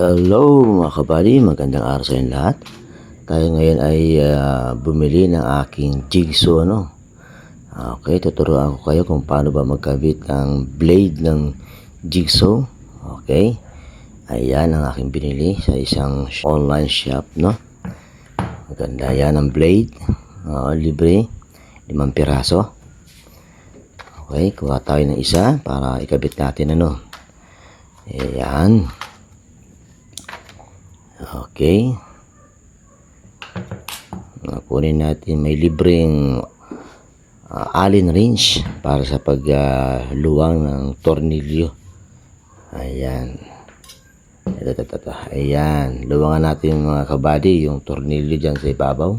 Hello mga kabali, magandang araw sa inyo lahat. Tayo ngayon ay ah, bumili ng aking jigsaw ano. Okay, tuturuan ko kayo kung paano ba magkabit ng blade ng jigsaw. Okay. Ayan ang aking binili sa isang online shop, no? Maganda yan ang blade. Oo, libre. Limang piraso. Okay, kuha tayo ng isa para ikabit natin ano. Ayan. Okay. Uh, kunin natin may libreng uh, allen wrench para sa pagluwang ng tornilyo. Ayan. Ito. Ayan. Luwangan natin mga kabady yung tornilyo dyan sa ibabaw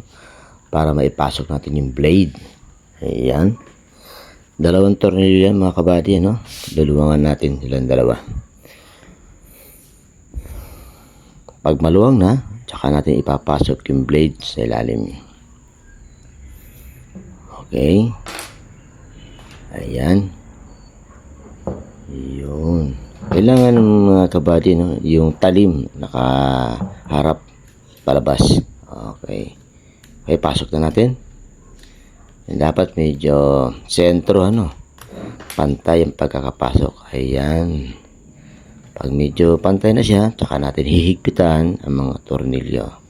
para maipasok natin yung blade. Ayan. Dalawang tornilyo yan mga kabady, ano? Luluwangan natin silang dalawa. Pag maluwang na, tsaka natin ipapasok yung blade sa ilalim. Okay. Ayan. Yun. Kailangan ng mga kabady, no? yung talim nakaharap palabas. Okay. Okay, pasok na natin. Dapat medyo sentro, ano, pantay ang pagkakapasok. Ayan. Pag medyo pantay na siya, tsaka natin hihigpitan ang mga tornilyo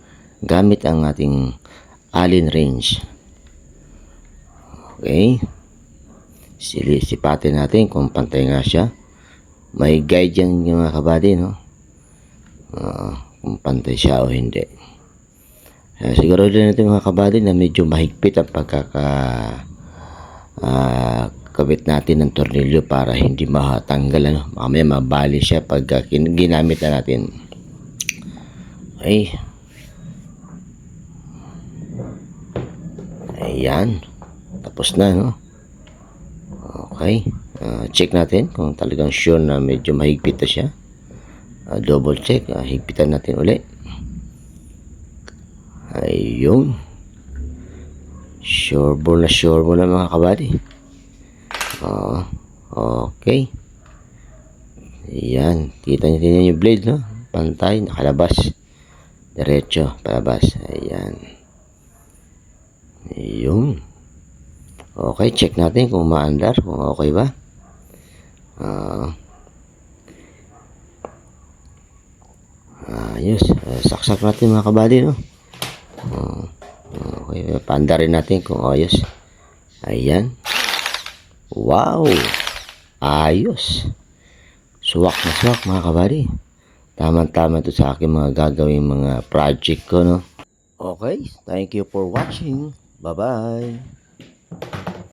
gamit ang ating allen wrench. Okay. Sipatin natin kung pantay nga siya. May guide yan yung mga kabady, no? Ah, kung pantay siya o hindi. Uh, siguro din natin mga kabady na medyo mahigpit ang pagkaka ah, kabit natin ng tornilyo para hindi matanggal ano. Mamaya mabali siya pag kin- ginamit na natin. Okay. Ayan. Tapos na, no? Okay. Ah, check natin kung talagang sure na medyo mahigpit na siya. Ah, double check. Ah, higpitan natin ulit. Ayun. Sure ball na sure ball na mga kabady. Oo. okay. Ayan. Kita niyo din yung blade, no? Pantay, nakalabas. Diretso, palabas. Ayan. Ayun. Okay, check natin kung maandar, kung okay ba. Ah. ayos. Ah, saksak natin mga kabady, no? Ah, okay, paandarin natin kung ayos. Ayan. Wow! Ayos! Suwak na suwak mga kabady. Tama-tama to sa aking mga gagawing mga project ko, no? Okay, thank you for watching. Bye-bye!